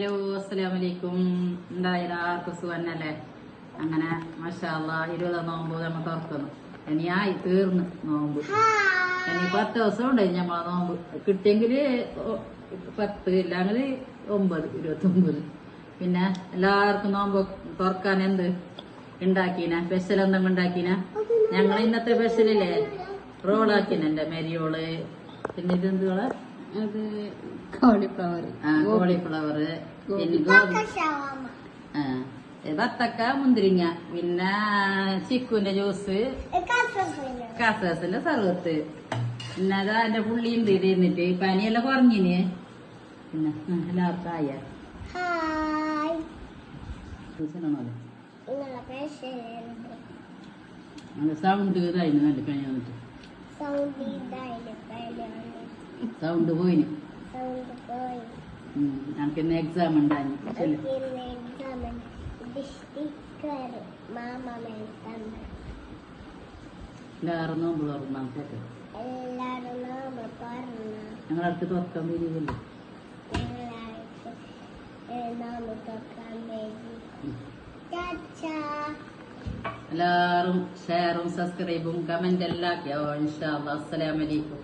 Hello അസ്സലാമു വലൈക്കും എന്തായാലും ആർക്കും സുഖന്നല്ലേ അങ്ങനെ മഷാല്ല ഇരുപതാം നോമ്പ് നമ്മൾ തുറക്കുന്നു. ഇനിയായി തീർന്ന് നോമ്പ്. ഇനി പത്ത് ദിവസം ഉണ്ട് നമ്മളെ നോമ്പ്. കിട്ടിയെങ്കിൽ പത്ത് ഇല്ലെങ്കിൽ ഒമ്പത് ഇരുപത്തി ഒമ്പത് പിന്നെ എല്ലാവർക്കും നോമ്പ് തുറക്കാൻ എന്ത് ഉണ്ടാക്കിന? സ്പെഷ്യൽ എന്തെങ്കിലും ഉണ്ടാക്കിന? ഞങ്ങൾ ഇന്നത്തെ സ്പെഷ്യലില്ലേ റോളാക്കിന എന്റെ മെരിയോൾ. പിന്നെ ഇതെന്തുകൾ അത് കോളിഫ്ലവർ. കോളിഫ്ലവർ പിന്നെ മുന്തിരിങ്ങ പിന്നെ ചിക്കുന്റെ ജ്യൂസ്. കസേസിന്റെ സർവത്ത്. പിന്നെ അതാ എന്റെ പുള്ളി ഉണ്ട് ഇത് ഇരുന്നിട്ട് പനിയെല്ലാം കുറഞ്ഞിന്. പിന്നെ എല്ലാവർക്കും ആയ. സൗണ്ട് ഇതായിരുന്നു നല്ല പനി വന്നിട്ട്. സൗണ്ട് സൗണ്ട് പോയി. ഉം, എക്സാം ഉണ്ടായി എല്ലാവരും നോമ്പ് എല്ലാരും നാമ പറഞ്ഞു ഞങ്ങളടുത്ത് തുറക്കാൻ വരികയല്ലേ എല്ലാവരും ഷെയറും സബ്സ്ക്രൈബും കമന്റ് എല്ലാം അസ്സലാമലൈക്കും